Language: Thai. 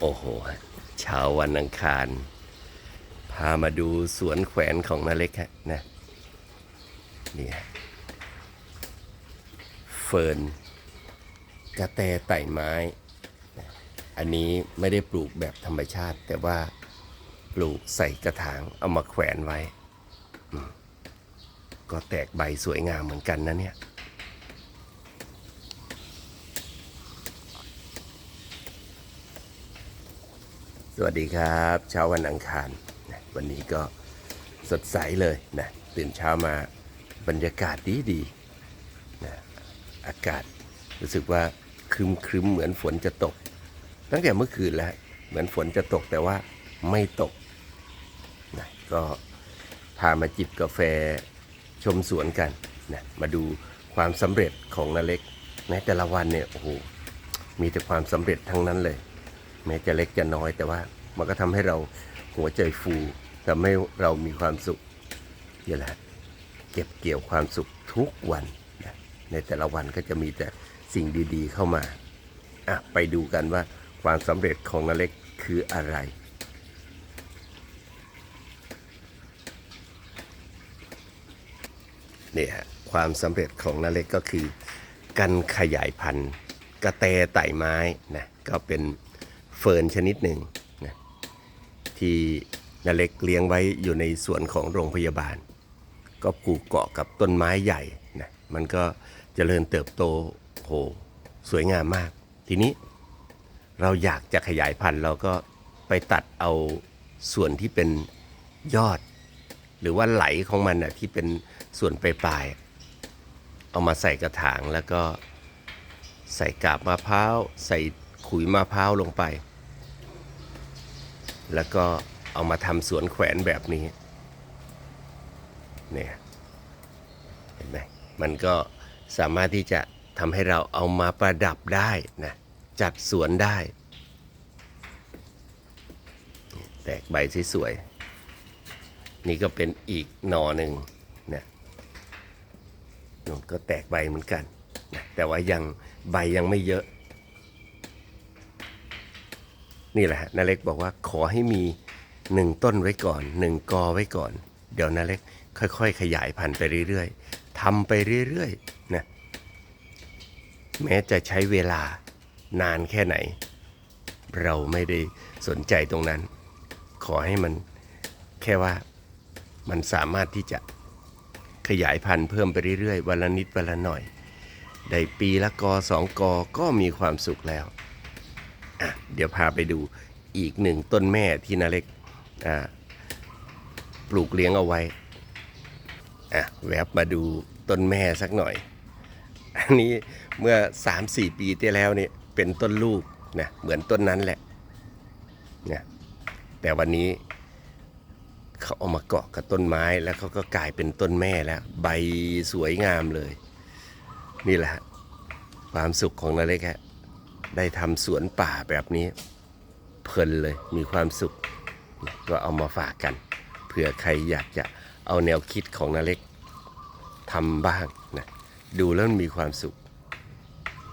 โอ้โหเช้าวันอังคาร พามาดูสวนแขวนของนาเล็กฮะนะนี่ฮะเฟิร์นกระแตไต่ไม้ อันนี้ไม่ได้ปลูกแบบธรรมชาติ แต่ว่าปลูกใส่กระถางเอามาแขวนไว้ ก็แตกใบสวยงามเหมือนกันนะเนี่ย วัสดีครับเช้าวันอังคารนะวันนี้ก็สดใสเลยนะตื่นเช้ามาบรรยากาศดีดีนะอากาศรู้สึกว่าครึมครึมเหมือนฝนจะตก ตั้งแต่เมื่อคืนแล้วเหมือนฝนจะตกแต่ว่าไม่ตกนะก็พามาจิบกาแฟชมสวนกันนะมาดูความสำเร็จของนาเล็กในแต่ละวันเนี่ยโอ้โหมีแต่ความสำเร็จทั้งนั้นเลย แม้จะเล็กจะน้อยแต่ว่ามันก็ทำให้เราหัวใจฟูทำให้เรามีความสุขนี่แหละเก็บเกี่ยวความสุขทุกวันนะในแต่ละวันก็จะมีแต่สิ่งดีๆเข้ามาอะไปดูกันว่าความสำเร็จของนาเล็กคืออะไรเนี่ยฮะความสำเร็จของนาเล็กก็คือ การขยายพันธุ์กระแตไต่ไม้นะก็เป็น เฟิร์นชนิดหนึ่งนะที่นาเล็กเลี้ยงไว้อยู่ในสวนของโรงพยาบาล ก็ปลูกเกาะกับต้นไม้ใหญ่นะมันก็เจริญเติบโตโหสวยงามมาก ทีนี้เราอยากจะขยายพันธุ์เราก็ไปตัดเอาส่วนที่เป็นยอด หรือว่าไหลของมันน่ะที่เป็นส่วนปลายๆเอามาใส่กระถางแล้วก็ใส่กาบมะพร้าว ใส่ขุยมะพร้าวลงไป แล้วก็เอามาทำสวนแขวนแบบนี้เนี่ยเห็นไหมมันก็สามารถที่จะทำให้เราเอามาประดับได้นะจัดสวนได้ แตกใบสวยๆนี่ก็เป็นอีกหนอหนึ่งนะนู่นก็แตกใบเหมือนกันนะแต่ว่ายังใบยังไม่เยอะ นี่แหละฮะนาเล็กบอกว่าขอให้มีหนึ่งต้นไว้ก่อนหนึ่งกอไว้ก่อน เดี๋ยวนาเล็กค่อยๆ ขยายพันธุ์ไปเรื่อยๆทำไปเรื่อยๆนะแม้จะใช้เวลานานแค่ไหน เราไม่ได้สนใจตรงนั้น ขอให้มันแค่ว่ามันสามารถที่จะขยายพันธุ์เพิ่มไปเรื่อยๆวันละนิดวันละหน่อย ได้ปีละกอสองกอก็มีความสุขแล้ว เดี๋ยวพาไปดูอีกหนึ่งต้นแม่ที่นาเล็กปลูกเลี้ยงเอาไว้อะแวบมาดูต้นแม่สักหน่อย อันนี้เมื่อ 3-4 ปีที่แล้วเนี่ยเป็นต้นลูกนะเหมือนต้นนั้นแหละนะแต่วันนี้เขาเอามาเกาะกับต้นไม้แล้วเขาก็กลายเป็นต้นแม่แล้ว ใบสวยงามเลย นี่แหละฮะความสุขของนาเล็กฮะ ได้ทำสวนป่าแบบนี้ เพลินเลยมีความสุข ก็เอามาฝากกันเผื่อใครอยากจะเอาแนวคิดของนาเล็กทำบ้างนะดูแล้วมีความสุข